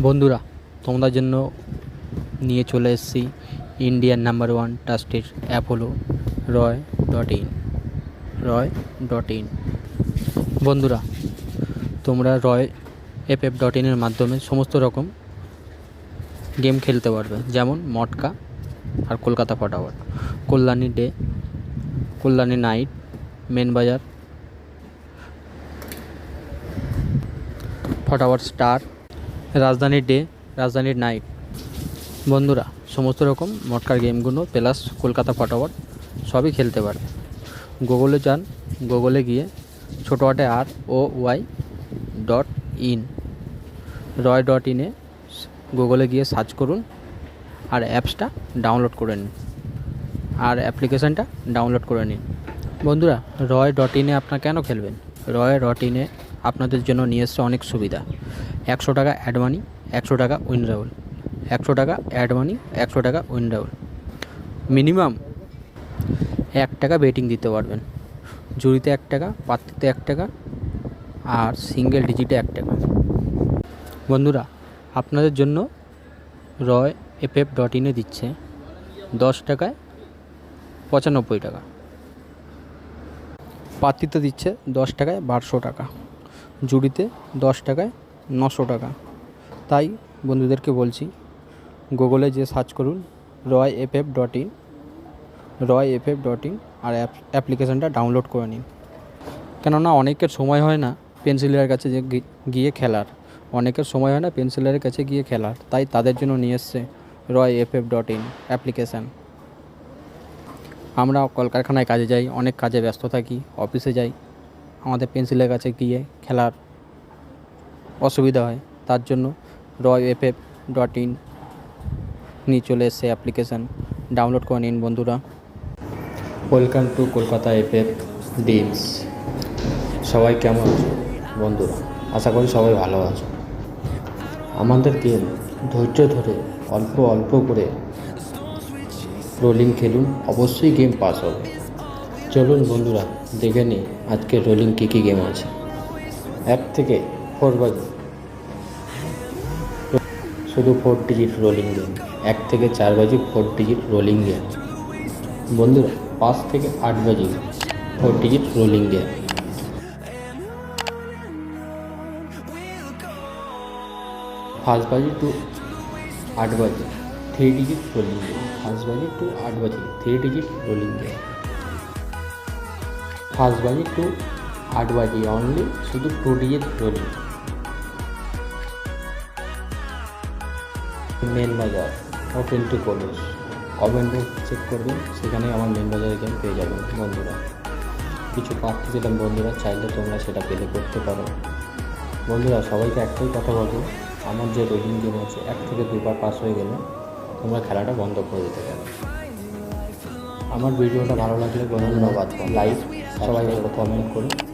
বন্ধুরা, তোমাদের জন্য নিয়ে চলে এসেছি Indian number one trusted app হলো Roy dot in Roy dot in বন্ধুরা, তোমরা রয় এফ এফ ডট ইনের মাধ্যমে সমস্ত রকম গেম খেলতে পারবে, যেমন মটকা আর Kolkata Fatafat. Kalyani day Kalyani night main Bazar. Fatafat star রাজধানীর ডে, রাজধানীর নাইট। বন্ধুরা, সমস্ত রকম মটকার গেমগুলো প্লাস কলকাতা ফটাফট সবই খেলতে পারবে। গুগলে যান গুগলে গিয়ে ছোটো হাটে R O Y dot in Roy dot ইনে গুগলে গিয়ে সার্চ করুন আর অ্যাপসটা ডাউনলোড করে নিন। আর অ্যাপ্লিকেশানটা ডাউনলোড করে নিন। বন্ধুরা রয় ডট ইনে আপনারা কেন খেলবেন? রয় ডট ইনে আপনাদের জন্য নিয়ে এসছে অনেক সুবিধা। একশো টাকা অ্যাড মানি একশো টাকা উইনড্রাউল একশো টাকা অ্যাড মানি একশো টাকা উইনড্রাউল মিনিমাম এক টাকা বেটিং দিতে পারবেন। জুড়িতে এক টাকা, পাত্রিতে এক টাকা, আর সিঙ্গেল ডিজিটে এক টাকা। বন্ধুরা, আপনাদের জন্য রয় এফ এফ ডট ইনে দিচ্ছে দশ টাকায় পঁচানব্বই টাকা। পাত্রিতে দিচ্ছে দশ টাকায় বারোশো টাকা। জুড়িতে দশ টাকায় নশো টাকা। তাই বন্ধুদেরকে বলছি, গুগলে যে সার্চ করুন Roy F F dot in Roy F F dot in R app, অ্যাপ্লিকেশানটা ডাউনলোড করে নিন। কেননা অনেকের সময় হয় না পেন্সিলের কাছে যে গিয়ে খেলার। অনেকের সময় হয় না পেন্সিলের কাছে গিয়ে খেলার। তাই তাদের জন্য নিয়ে এসছে Roy F F dot in application. আমরা কলকারখানায় কাজে যাই, অনেক কাজে ব্যস্ত থাকি, অফিসে যাই আমাদের পেন্সিলের কাছে গিয়ে খেলার অসুবিধা হয়, তার জন্য Roy F F dot in নিয়ে চলে এসছে অ্যাপ্লিকেশান ডাউনলোড করে নিন বন্ধুরা। Welcome to Kolkata F F ডিমস সবাই কেমন আছো? বন্ধুরা, আশা করি সবাই ভালো আছো। গেম ধৈর্য ধরে, অল্প অল্প করে রোলিং খেলুন। অবশ্যই গেম পাস হবে। চলুন বন্ধুরা দেখে নিই আজকে রোলিং কী কী গেম আছে। এক থেকে ফোর বাজে। শুধু ফোর ডিজিট রোলিং গেম এক থেকে চার বাজি ফোর ডিজিট রোলিং গেম বন্ধুরা, পাঁচ থেকে আট বাজি four digit rolling game first বাজি টু আট বাজি। Three digit rolling game first বাজি টু আট বাজি। Three digit rolling game first বাজি টু আট বাজি অনলি শুধু two digit rolling main Bazar open to college কমেন্টে চেক করবেন সেখানে আমার মেন বাজারের গেম পেয়ে যাবেন বন্ধুরা। কিছু প্রার্থী ছিলাম বন্ধুরা চাইলে তোমরা সেটা পেলে করতে পারো। বন্ধুরা, সবাইকে একটাই কথা বলব, আমার যে রোলিং গেম আছে, এক থেকে দুবার পাস হয়ে গেলে তোমরা খেলাটা বন্ধ করে দিতে পারো। আমার ভিডিওটা ভালো লাগলে ধন্যবাদ লাইক সবাই কমেন্ট করুন।